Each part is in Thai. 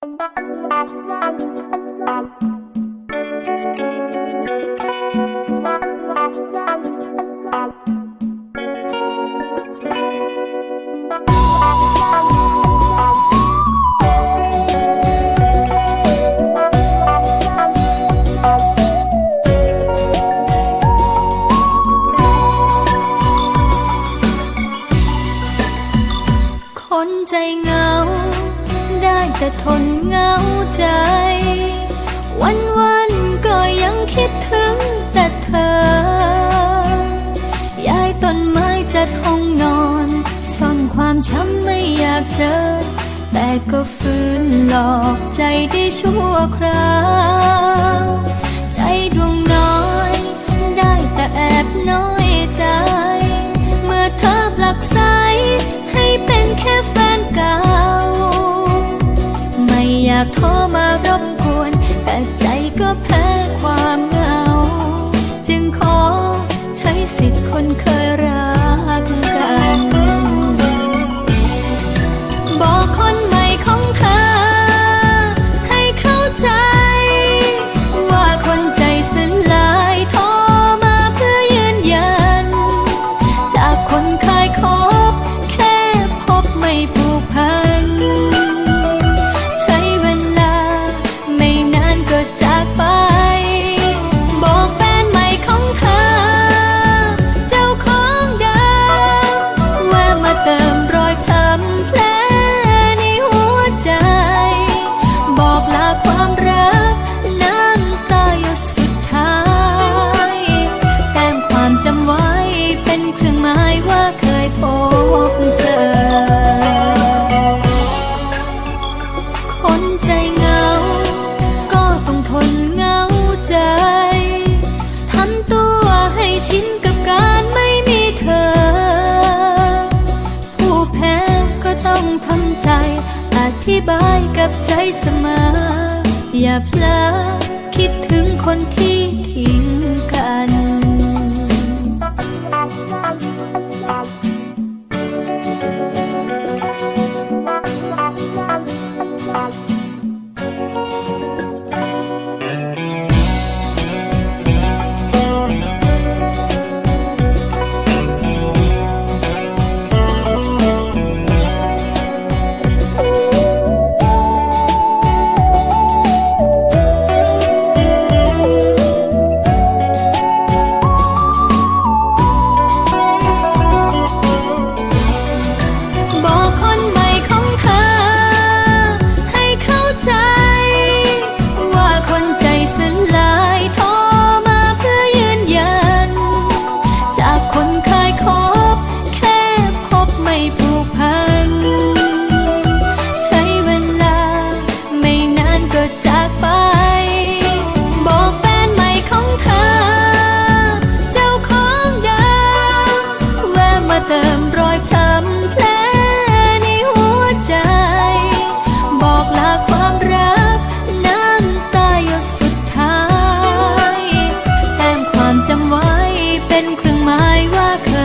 Thank you. แต่ทนเหงาใจ วันวันก็ยังคิดถึงแต่เธอ ย้ายต้นไม้จัดห้องนอนซ่อนความช้ำไม่อยากเจอ แต่ก็ฟื้นหลอกใจได้ชั่วคราว ใจดวากโทรมารบกวน แต่ใจก็แพ้ความ ทำใจ อธิบายกับใจเสมอ อย่าเพลอคิดถึงคนที่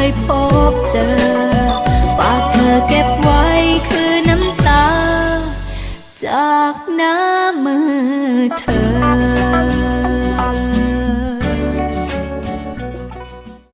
ยพบเจอ ฝากเธอเก็บไว้คือน้ำตา จากน้ำมือเธอ